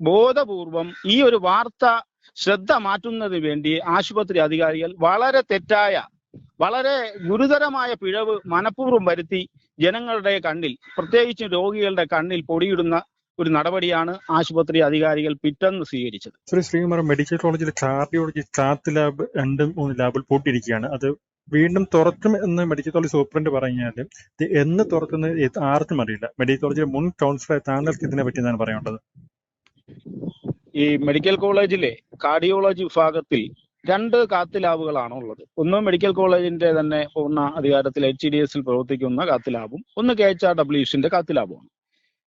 ബോധപൂർവം ഈ ഒരു വാർത്ത ശ്രദ്ധ മാറ്റുന്നതിന് വേണ്ടി ആശുപത്രി അധികാരികൾ വളരെ തെറ്റായ വളരെ ഗുരുതരമായ പിഴവ് മനഃപൂർവം വരുത്തി ജനങ്ങളുടെ കണ്ണിൽ പ്രത്യേകിച്ച് രോഗികളുടെ കണ്ണിൽ പൊടിയിടുന്ന ഒരു നടപടിയാണ് ആശുപത്രി അധികാരികൾ പിറ്റെന്ന് സ്വീകരിച്ചത്. ശ്രീ ശ്രീകുമാർ മെഡിക്കൽ കോളേജിലെ കാർഡിയോളജി കാത്ത് ലാബ് രണ്ട് മൂന്ന് ലാബിൽ പൂട്ടിയിരിക്കുകയാണ്. അത് വീണ്ടും തുറക്കും എന്ന് മെഡിക്കൽ കോളേജ് സൂപ്രണ്ട് പറഞ്ഞാൽ എന്ന് തുറക്കുന്നത് ആർക്കും അറിയില്ല. മെഡിക്കൽ കോളേജിലെ മുൻ കൗൺസിലർ താങ്കൾക്ക് ഇതിനെ പറ്റി എന്താണ് പറയാനുള്ളത്? ഈ മെഡിക്കൽ കോളേജിലെ കാർഡിയോളജി വിഭാഗത്തിൽ രണ്ട് കാത്തിലാവുകളാണ് ഉള്ളത് ഒന്ന് മെഡിക്കൽ കോളേജിന്റെ തന്നെ പൂർണ അധികാരത്തിൽ എച്ച് ഡി എസിൽ പ്രവർത്തിക്കുന്ന കാത്തിലാബും ഒന്ന് കെ എച്ച് ആർ ഡബ്ല്യുസിന്റെ കാത്തിലാബുമാണ്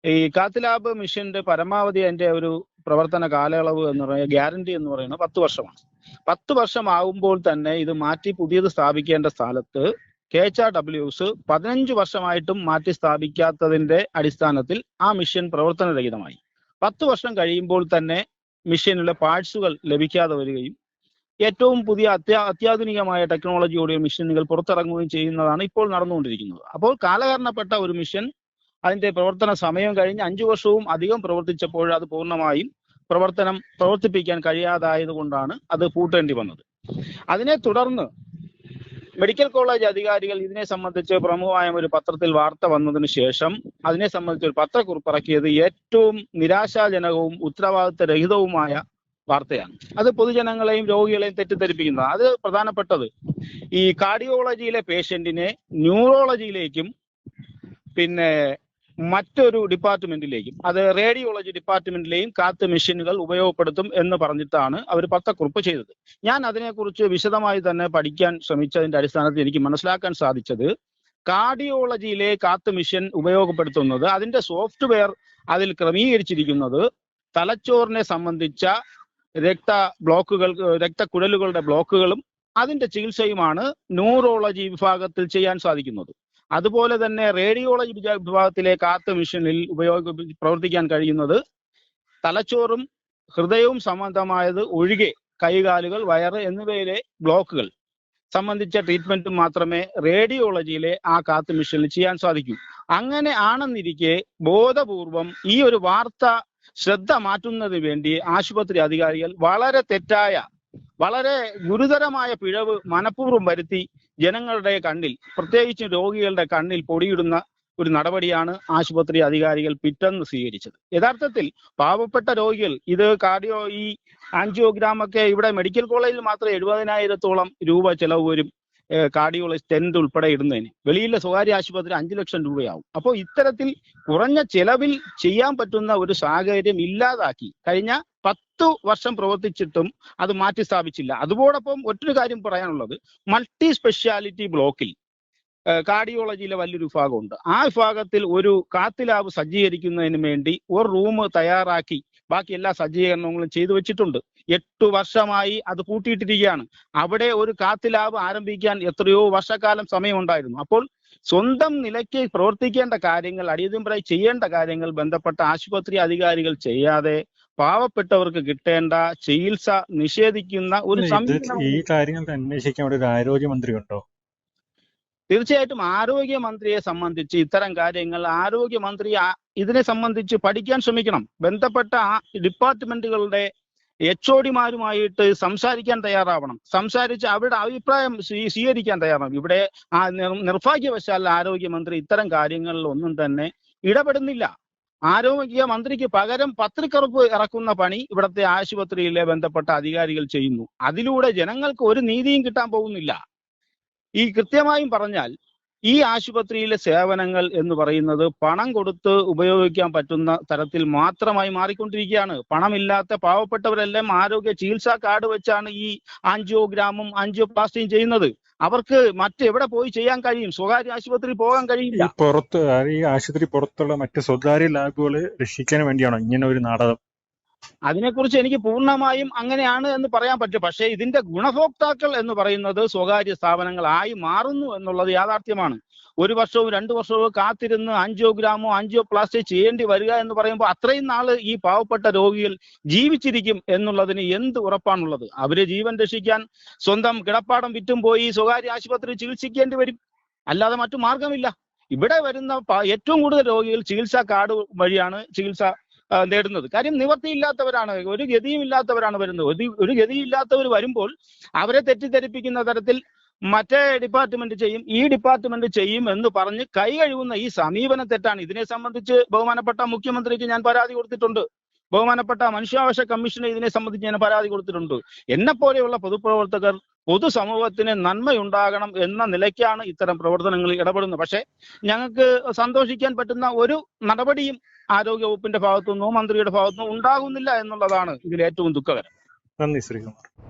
ഈ കാത്തിലാബ് മിഷന്റെ പരമാവധി അതിന്റെ ഒരു പ്രവർത്തന കാലയളവ് എന്ന് പറയുന്നത് ഗ്യാരണ്ടി എന്ന് പറയുന്നത് പത്ത് വർഷമാണ്. പത്ത് വർഷമാകുമ്പോൾ തന്നെ ഇത് മാറ്റി പുതിയത് സ്ഥാപിക്കേണ്ട സ്ഥലത്ത് കെ എച്ച് ആർ ഡബ്ല്യുസ് പതിനഞ്ച് വർഷമായിട്ടും മാറ്റി സ്ഥാപിക്കാത്തതിന്റെ അടിസ്ഥാനത്തിൽ ആ മിഷൻ പ്രവർത്തനരഹിതമായി. പത്ത് വർഷം കഴിയുമ്പോൾ തന്നെ മിഷനിലെ പാർട്സുകൾ ലഭിക്കാതെ വരികയും ഏറ്റവും പുതിയ അത്യാ അത്യാധുനികമായ ടെക്നോളജിയോടെ മിഷനുകൾ പുറത്തിറങ്ങുകയും ചെയ്യുന്നതാണ് ഇപ്പോൾ നടന്നുകൊണ്ടിരിക്കുന്നത്. അപ്പോൾ കാലഹരണപ്പെട്ട ഒരു മിഷൻ അതിന്റെ പ്രവർത്തന സമയം കഴിഞ്ഞ് അഞ്ചു വർഷവും അധികം പ്രവർത്തിച്ചപ്പോൾ അത് പൂർണമായും പ്രവർത്തനം പ്രവർത്തിപ്പിക്കാൻ കഴിയാതായത് കൊണ്ടാണ് അത് പൂട്ടേണ്ടി വന്നത്. അതിനെ തുടർന്ന് മെഡിക്കൽ കോളേജ് അധികാരികൾ ഇതിനെ സംബന്ധിച്ച് പ്രമുഖമായ ഒരു പത്രത്തിൽ വാർത്ത വന്നതിന് ശേഷം അതിനെ സംബന്ധിച്ച് ഒരു പത്രക്കുറിപ്പ് ഇറക്കിയത് ഏറ്റവും നിരാശാജനകവും ഉത്തരവാദിത്തരഹിതവുമായ വാർത്തയാണ്. അത് പൊതുജനങ്ങളെയും രോഗികളെയും തെറ്റിദ്ധരിപ്പിക്കുന്നത് അത് പ്രധാനപ്പെട്ടത്. ഈ കാർഡിയോളജിയിലെ പേഷ്യന്റിനെ ന്യൂറോളജിയിലേക്കും പിന്നെ മറ്റൊരു ഡിപ്പാർട്ട്മെന്റിലേക്കും അത് റേഡിയോളജി ഡിപ്പാർട്ട്മെന്റിലെയും കാത്ത് മെഷീനുകൾ ഉപയോഗപ്പെടുത്തും എന്ന് പറഞ്ഞിട്ടാണ് അവർ പത്രക്കുറിപ്പ് ചെയ്തത്. ഞാൻ അതിനെക്കുറിച്ച് വിശദമായി തന്നെ പഠിക്കാൻ ശ്രമിച്ചതിന്റെ അടിസ്ഥാനത്തിൽ എനിക്ക് മനസ്സിലാക്കാൻ സാധിച്ചത് കാർഡിയോളജിയിലെ കാത്ത് മിഷൻ ഉപയോഗപ്പെടുത്തുന്നത് അതിന്റെ സോഫ്റ്റ്വെയർ അതിൽ ക്രമീകരിച്ചിരിക്കുന്നത് തലച്ചോറിനെ സംബന്ധിച്ച രക്ത ബ്ലോക്കുകൾ രക്തക്കുഴലുകളുടെ ബ്ലോക്കുകളും അതിന്റെ ചികിത്സയുമാണ് ന്യൂറോളജി വിഭാഗത്തിൽ ചെയ്യാൻ സാധിക്കുന്നത്. അതുപോലെ തന്നെ റേഡിയോളജി വിഭാഗത്തിലെ കാത്ത് മിഷനിൽ ഉപയോഗ പ്രവർത്തിക്കാൻ കഴിയുന്നത് തലച്ചോറും ഹൃദയവും സംബന്ധമായത് ഒഴികെ കൈകാലുകൾ വയറ് എന്നിവയിലെ ബ്ലോക്കുകൾ സംബന്ധിച്ച ട്രീറ്റ്മെന്റ് മാത്രമേ റേഡിയോളജിയിലെ ആ കാത്ത് മിഷനിൽ ചെയ്യാൻ സാധിക്കൂ. അങ്ങനെ ആണെന്നിരിക്കെ ബോധപൂർവം ഈ ഒരു വാർത്ത ശ്രദ്ധ മാറ്റുന്നതിന് വേണ്ടി ആശുപത്രി അധികാരികൾ വളരെ തെറ്റായ വളരെ ഗുരുതരമായ പിഴവ് മനഃപൂർവം വരുത്തി ജനങ്ങളുടെ കണ്ണിൽ പ്രത്യേകിച്ച് രോഗികളുടെ കണ്ണിൽ പൊടിയിടുന്ന ഒരു നടപടിയാണ് ആശുപത്രി അധികാരികൾ പിറ്റെന്ന് സ്വീകരിച്ചത്. യഥാർത്ഥത്തിൽ പാവപ്പെട്ട രോഗികൾ ഇത് കാർഡിയോ ഈ ആൻജിയോഗ്രാം ഒക്കെ ഇവിടെ മെഡിക്കൽ കോളേജിൽ മാത്രം എഴുപതിനായിരത്തോളം രൂപ ചെലവ് വരും കാർഡിയോളജി ടെന്റ് ഉൾപ്പെടെ ഇടുന്നതിന്. വെളിയിലെ സ്വകാര്യ ആശുപത്രി അഞ്ചു ലക്ഷം രൂപയാവും. അപ്പോൾ ഇത്തരത്തിൽ കുറഞ്ഞ ചെലവിൽ ചെയ്യാൻ പറ്റുന്ന ഒരു സാഹചര്യം ഇല്ലാതാക്കി. കഴിഞ്ഞ പത്തു വർഷം പ്രവർത്തിച്ചിട്ടും അത് മാറ്റി സ്ഥാപിച്ചില്ല. അതോടൊപ്പം ഒറ്റൊരു കാര്യം പറയാനുള്ളത് മൾട്ടി സ്പെഷ്യാലിറ്റി ബ്ലോക്കിൽ കാർഡിയോളജിയിലെ വലിയൊരു വിഭാഗമുണ്ട്. ആ വിഭാഗത്തിൽ ഒരു കാത്ത് ലാബ് സജ്ജീകരിക്കുന്നതിന് വേണ്ടി ഒരു റൂം തയ്യാറാക്കി ബാക്കി എല്ലാ സജ്ജീകരണങ്ങളും ചെയ്തു വെച്ചിട്ടുണ്ട്. എട്ടു വർഷമായി അത് കൂട്ടിയിട്ടിരിക്കുകയാണ് അവിടെ ഒരു കാത്ത് ലാബ് ആരംഭിക്കാൻ എത്രയോ വർഷക്കാലം സമയമുണ്ടായിരുന്നു. അപ്പോൾ സ്വന്തം നിലയ്ക്ക് പ്രവർത്തിക്കേണ്ട കാര്യങ്ങൾ അടിയന്തരമായി ചെയ്യേണ്ട കാര്യങ്ങൾ ബന്ധപ്പെട്ട ആശുപത്രി അധികാരികൾ ചെയ്യാതെ പാവപ്പെട്ടവർക്ക് കിട്ടേണ്ട ചികിത്സ നിഷേധിക്കുന്ന ഒരു ഈ കാര്യങ്ങൾ അന്വേഷിക്കാൻ അവിടെ ഒരു ആരോഗ്യമന്ത്രി ഉണ്ടോ തീർച്ചയായിട്ടും ആരോഗ്യമന്ത്രിയെ സംബന്ധിച്ച് ഇത്തരം കാര്യങ്ങൾ ആരോഗ്യമന്ത്രി ഇതിനെ സംബന്ധിച്ച് പഠിക്കാൻ ശ്രമിക്കണം. ബന്ധപ്പെട്ട ആ ഡിപ്പാർട്ട്മെന്റുകളുടെ എച്ച് ഒഡിമാരുമായിട്ട് സംസാരിക്കാൻ തയ്യാറാവണം. സംസാരിച്ച് അവരുടെ അഭിപ്രായം സ്വീ- സ്വീകരിക്കാൻ തയ്യാറാവണം. ഇവിടെ ആ നിർ- നിർഭാഗ്യവശാൽ ആരോഗ്യമന്ത്രി ഇത്തരം കാര്യങ്ങളിൽ ഒന്നും തന്നെ ഇടപെടുന്നില്ല. ആരോഗ്യ മന്ത്രിക്ക് പകരം പത്രിക്കറുപ്പ് ഇറക്കുന്ന പണി ഇവിടുത്തെ ആശുപത്രിയിലെ ബന്ധപ്പെട്ട അധികാരികൾ ചെയ്യുന്നു. അതിലൂടെ ജനങ്ങൾക്ക് ഒരു നീതിയും കിട്ടാൻ പോകുന്നില്ല. ഈ കൃത്യമായും പറഞ്ഞാൽ ഈ ആശുപത്രിയിലെ സേവനങ്ങൾ എന്ന് പറയുന്നത് പണം കൊടുത്ത് ഉപയോഗിക്കാൻ പറ്റുന്ന തരത്തിൽ മാത്രമായി മാറിക്കൊണ്ടിരിക്കുകയാണ്. പണമില്ലാത്ത പാവപ്പെട്ടവരെല്ലാം ആരോഗ്യ ചികിത്സാ കാർഡ് വെച്ചാണ് ഈ ആൻജിയോഗ്രാമും ആൻജിയോപ്ലാസ്റ്റിയും ചെയ്യുന്നത്. അവർക്ക് മറ്റെവിടെ പോയി ചെയ്യാൻ കഴിയും? സ്വകാര്യ ആശുപത്രി പോകാൻ കഴിയില്ല. പുറത്ത് ഈ ആശുപത്രി പുറത്തുള്ള മറ്റ് സ്വകാര്യ ലാബുകളെ രക്ഷിക്കാൻ വേണ്ടിയാണോ ഇങ്ങനെ ഒരു നാടകം? അതിനെക്കുറിച്ച് എനിക്ക് പൂർണമായും അങ്ങനെയാണ് എന്ന് പറയാൻ പറ്റും. പക്ഷേ ഇതിന്റെ ഗുണഭോക്താക്കൾ എന്ന് പറയുന്നത് സ്വകാര്യ സ്ഥാപനങ്ങളായി മാറുന്നു എന്നുള്ളത് യാഥാർത്ഥ്യമാണ്. ഒരു വർഷവും രണ്ടു വർഷവും കാത്തിരുന്ന് ആൻജിയോഗ്രാമോ ആൻജിയോപ്ലാസ്റ്റി ചെയ്യേണ്ടി വരിക എന്ന് പറയുമ്പോൾ അത്രയും നാൾ ഈ പാവപ്പെട്ട രോഗികൾ ജീവിച്ചിരിക്കും എന്നുള്ളതിന് എന്ത് ഉറപ്പാണുള്ളത്? അവർ ജീവൻ രക്ഷിക്കാൻ സ്വന്തം കിടപ്പാടം വിറ്റും പോയി സ്വകാര്യ ആശുപത്രി ചികിത്സിക്കേണ്ടി വരും. അല്ലാതെ മറ്റു മാർഗമില്ല ഇവിടെ വരുന്ന ഏറ്റവും കൂടുതൽ രോഗികൾ ചികിത്സാ കാർഡ് വഴിയാണ് ചികിത്സ നേടുന്നത്. കാര്യം നിവർത്തിയില്ലാത്തവരാണ് ഒരു ഗതിയും ഇല്ലാത്തവരാണ് വരുന്നത്. ഒരു ഗതിയില്ലാത്തവർ വരുമ്പോൾ അവരെ തെറ്റിദ്ധരിപ്പിക്കുന്ന തരത്തിൽ മറ്റേ ഡിപ്പാർട്ട്മെന്റ് ചെയ്യും ഈ ഡിപ്പാർട്ട്മെന്റ് ചെയ്യും എന്ന് പറഞ്ഞ് കൈ കഴുകുന്ന ഈ സമീപനം തെറ്റാണ്. ഇതിനെ സംബന്ധിച്ച് ബഹുമാനപ്പെട്ട മുഖ്യമന്ത്രിക്ക് ഞാൻ പരാതി കൊടുത്തിട്ടുണ്ട്. ബഹുമാനപ്പെട്ട മനുഷ്യാവകാശ കമ്മീഷനെ ഇതിനെ സംബന്ധിച്ച് ഞാൻ പരാതി കൊടുത്തിട്ടുണ്ട്. എന്നെ പോലെയുള്ള പൊതുപ്രവർത്തകർ പൊതുസമൂഹത്തിന് നന്മയുണ്ടാകണം എന്ന നിലയ്ക്കാണ് ഇത്തരം പ്രവർത്തനങ്ങളിൽ ഇടപെടുന്നത്. പക്ഷേ ഞങ്ങൾക്ക് സന്തോഷിക്കാൻ പറ്റുന്ന ഒരു നടപടിയും ആരോഗ്യ വകുപ്പിന്റെ ഭാഗത്തുനിന്നോ മന്ത്രിയുടെ ഭാഗത്തുനിന്നോ ഉണ്ടാകുന്നില്ല എന്നുള്ളതാണ് ഇതിൽ ഏറ്റവും ദുഃഖകരം. നന്ദി ശ്രീകുമാർ.